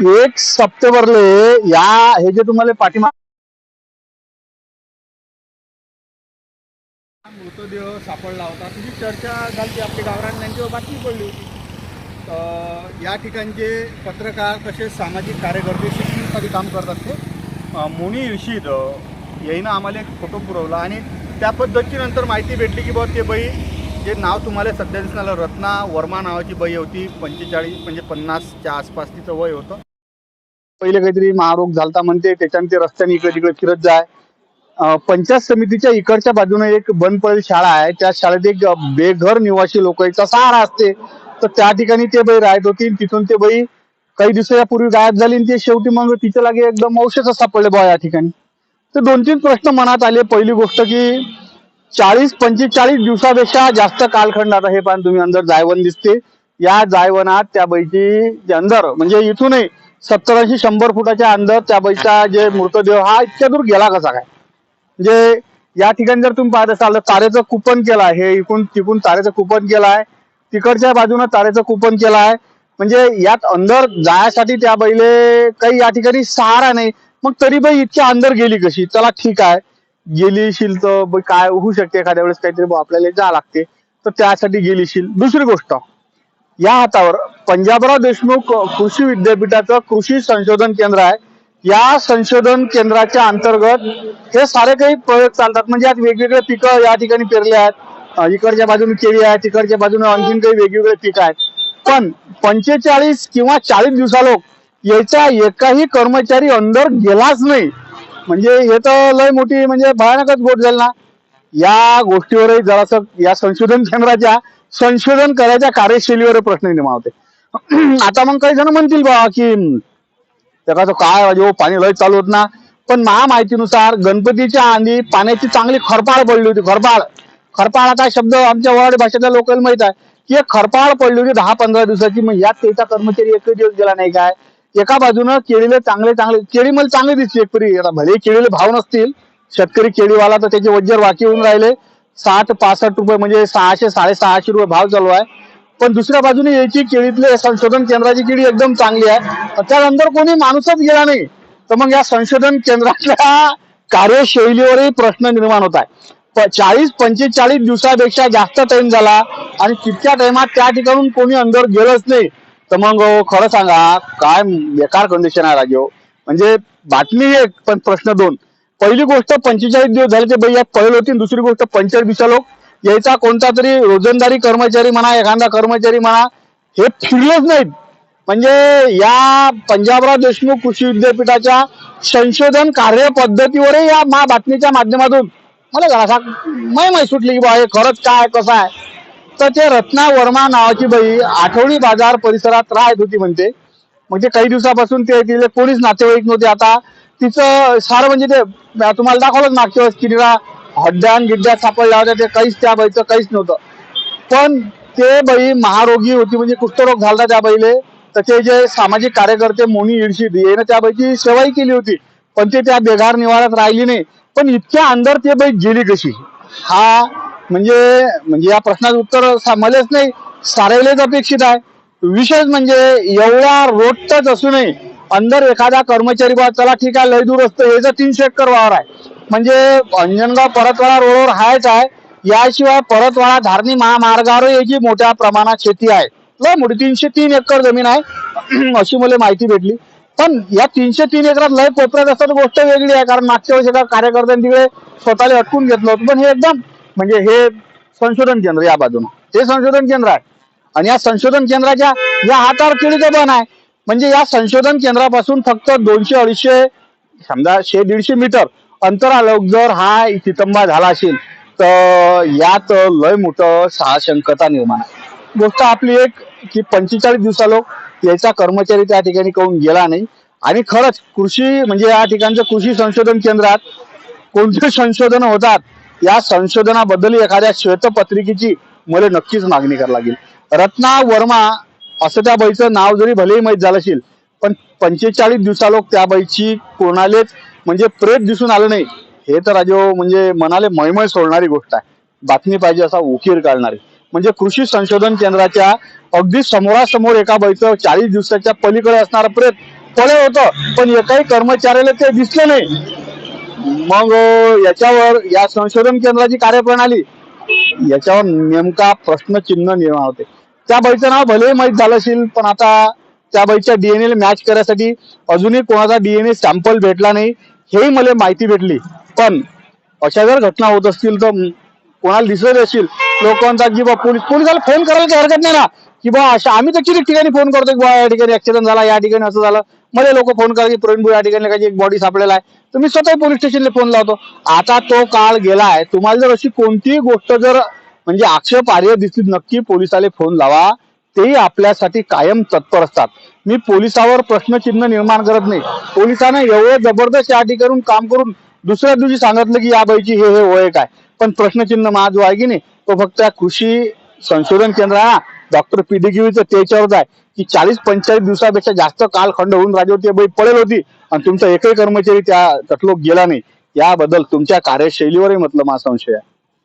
एक सप्टेंबरले या हे जे तुम्हाला पाठीमा मृतदेह सापडला होता. तुझी चर्चा झाली आपली गावरान त्यांच्यावर बातमी पडली होती. या ठिकाणचे पत्रकार तसेच सामाजिक कार्यकर्ते शिक्षणासाठी काम करतात ते मुनी मोनी इर्षिद याईनं आम्हाला एक फोटो पुरवला आणि त्या पद्धतीची नंतर माहिती भेटली की बाबा ते बाई जे नाव तुम्हाला सध्या दिसणार रत्ना वर्मा नावाची बाई होती पंचेचाळीस म्हणजे पन्नासच्या आसपास तिचं वय होतं. पहिले काहीतरी महारोग झालता म्हणते त्याच्यानंतर ते रस्त्याने इकडे तिकडे फिरत जाय. पंचायत समितीच्या इकडच्या बाजूने एक बंद पडेल शाळा आहे. त्या शाळेत एक बेघर निवासी लोकांचा सहारा असते. तर त्या ठिकाणी ते बाई राहत होती तिथून ते बाई काही दिवसापूर्वी गायब झाली ते शेवटी मग तिच्या लागे एकदम औषध सापडले बा या ठिकाणी. तर दोन तीन प्रश्न मनात आले. पहिली गोष्ट की चाळीस पंचेचाळीस दिवसापेक्षा जास्त कालखंड आता हे पण तुम्ही अंदर जायवन दिसते. या जायवनात त्या बाईची अंदर म्हणजे इथूनही सत्तर ऐंशी शंभर फुटाच्या अंदर त्या बैचा जे मृतदेह हा इतक्या दूर गेला कसा काय? म्हणजे या ठिकाणी जर तुम्ही पाहत असाल तर तारेचं कुपन केलं आहे हे इकून तिकून तारेचं कुपन केलं आहे तिकडच्या बाजूनं तारेचं कुपन केलं आहे. म्हणजे यात अंदर जाण्यासाठी त्या बैले काही या ठिकाणी सहारा नाही मग तरी बाई इतक्या अंदर गेली कशी? चला ठीक आहे. गेलीशील तर काय होऊ शकते एखाद्या वेळेस काहीतरी आपल्याला जा लागते तर त्यासाठी गेलीशील दुसरी गोष्ट या हातावर पंजाबराव देशमुख कृषी विद्यापीठाचं कृषी संशोधन केंद्र आहे. या संशोधन केंद्राच्या अंतर्गत हे सारे काही प्रयोग चालतात. म्हणजे यात वेगवेगळे पिकं या ठिकाणी पेरले आहेत. इकडच्या बाजूने केळी आहे तिकडच्या बाजूने आणखीन काही वेगवेगळे पिकं आहेत. पण पंचेचाळीस किंवा चाळीस दिवसालोक याचा एकाही कर्मचारी अंदर गेलाच नाही. म्हणजे हे तर लय मोठी म्हणजे भयानकच गोष्ट झाली ना. या गोष्टीवरही जरासं या संशोधन केंद्राच्या संशोधन करायच्या कार्यशैलीवर प्रश्न निर्माण होते. आता मग काही जण म्हणतील बा की त्याचा तो काय जो हो, पाणी लय चालू होत ना. पण माझ्या माहितीनुसार गणपतीच्या आधी पाण्याची चांगली खरपाळ पडली होती. खरपाळ. खरपाळाचा आता शब्द आमच्या वराडी भाषेतल्या लोकांना माहीत आहे. की एक खरपाळ पडली होती दहा पंधरा दिवसाची. मग यात त्याचा कर्मचारी एक दिवस गेला नाही काय? एका बाजूनं केळीले चांगले चांगले केळी मला चांगली दिसते एकपरी आता भले केळीले भाव नसतील शेतकरी केळीवाला तर त्याचे वज्जर वाकी होऊन राहिले. साठ पासष्ट रुपये म्हणजे सहाशे साडेसहाशे रुपये भाव चालू आहे. पण दुसऱ्या बाजूने याची केळीतले संशोधन केंद्राची केळी एकदम चांगली आहे. त्यानंतर कोणी माणूसच गेला नाही. तर मग या संशोधन केंद्राच्या कार्यशैलीवरही प्रश्न निर्माण होत आहे. चाळीस पंचेचाळीस दिवसापेक्षा जास्त टाइम झाला आणि तितक्या टाइमात त्या ठिकाणून कोणी अंदर गेलंच नाही. तर मग हो, खरं सांगा काय बेकार कंडिशन आहे राजीव म्हणजे बातमी एक पण प्रश्न दोन. पहिली गोष्ट पंचेचाळीस दिवस झाले ते बाई या पळेल होती. दुसरी गोष्ट पंचर दिवसा हो. यायचा कोणता तरी रोजंदारी कर्मचारी म्हणा एखादा कर्मचारी म्हणा हे फिरलेच नाहीत. म्हणजे या पंजाबराव देशमुख कृषी विद्यापीठाच्या संशोधन कार्य पद्धतीवरही या मा बातमीच्या माध्यमातून मला जरासा मै मै सुटली की बा हे खरंच काय कसं आहे? तर ते रत्ना वर्मा नावाची बाई आठवडी बाजार परिसरात राहत होती म्हणते. मग ते काही दिवसापासून ते तिथे कोणीच नातेवाईक नव्हते आता. तिचं सारं म्हणजे ते तुम्हाला दाखवलं मागच्या वेळेस की हड्ड्यान गिड्ड्यात सापडल्या होत्या ते काहीच त्या बाईचं काहीच नव्हतं. पण ते बाई महारोगी होती म्हणजे कुष्ठरोग झाला त्या बाईले तर ते जे सामाजिक कार्यकर्ते मोनी इडशीद यानं त्या बाईची सेवाही केली होती. पण ते त्या बेघार निवाऱ्यात राहिली नाही. पण इतक्या अंदर ते बाई गेली कशी? हा म्हणजे म्हणजे या प्रश्नाचं उत्तर सा- मलाच नाही. सारायलाच अपेक्षित आहे. विशेष म्हणजे एवढा रोडटच असूनही अंदर एखादा कर्मचारी बा चला ठीक आहे लय दूर असतं. जर तीनशे एकर वावर आहे. म्हणजे अंजनगाव परतवाडा रोडवर हायच आहे. याशिवाय परतवाडा धारणी महामार्गावर याची मोठ्या प्रमाणात शेती आहे. लय मोठी तीनशे तीन एकर जमीन आहे. अशी मला माहिती भेटली. पण या तीनशे तीन एकरात लय कोपऱ्यात असतात गोष्ट वेगळी आहे. कारण मागच्या वेळेस एका कार्यकर्त्यांनी तिकडे स्वतःला अटकून घेतलं होतं. पण हे एकदम म्हणजे हे संशोधन केंद्र या बाजूनं. हे संशोधन केंद्र आहे. आणि या संशोधन केंद्राच्या या हातावर केळीचं बन आहे. म्हणजे या संशोधन केंद्रापासून फक्त दोनशे अडीचशे समजा शे दीडशे मीटर अंतरालोक जर हा तितंबा झाला असेल तर यात लय मोठं साहशंकता निर्माण आहे. गोष्ट आपली एक की पंचेचाळीस दिवसालो याचा कर्मचारी त्या ठिकाणी करून गेला नाही. आणि खरंच कृषी म्हणजे या ठिकाणचं कृषी संशोधन केंद्रात कोणते संशोधन होतात या संशोधनाबद्दल एखाद्या श्वेतपत्रिकेची मला नक्कीच मागणी करावी लागेल. रत्ना वर्मा असं त्या बाईचं नाव जरी भलेही माहीत झालं असेल पण पंचेचाळीस दिवसालोक त्या बाईची कोणालेच म्हणजे प्रेत दिसून आलं नाही. हे तर राजो हो, म्हणजे मनाले मळमळ सोडणारी गोष्ट आहे. बातमी पाहिजे असा उकीर काढणारी. म्हणजे कृषी संशोधन केंद्राच्या अगदी समोरासमोर एका बाईचं चाळीस दिवसाच्या पलीकडे असणारं प्रेत पळे होतं पण एकाही कर्मचाऱ्याला ते दिसलं नाही. मग याच्यावर या संशोधन केंद्राची कार्यप्रणाली याच्यावर नेमका प्रश्नचिन्ह निर्माण होते. त्या बाईचं नाव भले माहीत झालं असेल पण आता त्या बाईच्या डीएनए मॅच करायसाठी अजूनही कोणाचा डीएनए सॅम्पल भेटला नाही हेही मला माहिती भेटली. पण अशा जर घटना होत असतील तर कोणाला दिसत असतील लोकांचा की बा पोलीस पोलिसाला फोन करायला काही हरकत नाही ना. की बा अशा आम्ही तर किती ठिकाणी फोन करतो की बा या ठिकाणी ऍक्सिडेंट झाला या ठिकाणी असं झालं. मला लोक फोन करा की प्रवीणपूर या ठिकाणी काही एक बॉडी सापडलेला आहे. तर मी स्वतः पोलीस स्टेशनला फोन लावतो. आता तो काळ गेला आहे तुम्हाला जर अशी कोणतीही गोष्ट जर म्हणजे आक्षेपार्ह दिसली नक्की पोलिसाला फोन लावा. तेही आपल्यासाठी कायम तत्पर असतात. मी पोलिसावर प्रश्नचिन्ह निर्माण करत नाही. पोलिसांना एवढं जबरदस्त या ठिकाणी काम करून दुसऱ्या दिवशी सांगितलं की या बाईची हे हे वय काय. पण प्रश्नचिन्ह माझ जो आहे की नाही. तो फक्त कृषी संशोधन केंद्र हा डॉक्टर पीडीक्यूचं त्याच्यावरच आहे. की चाळीस पंचेचाळीस दिवसापेक्षा जास्त कालखंड होऊन राजवती बाई पडेल होती. आणि तुमचा एकही कर्मचारी त्या तटलोक गेला नाही. याबद्दल तुमच्या कार्यशैलीवरही म्हटलं माझा संशय आहे.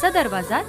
सदर बाजार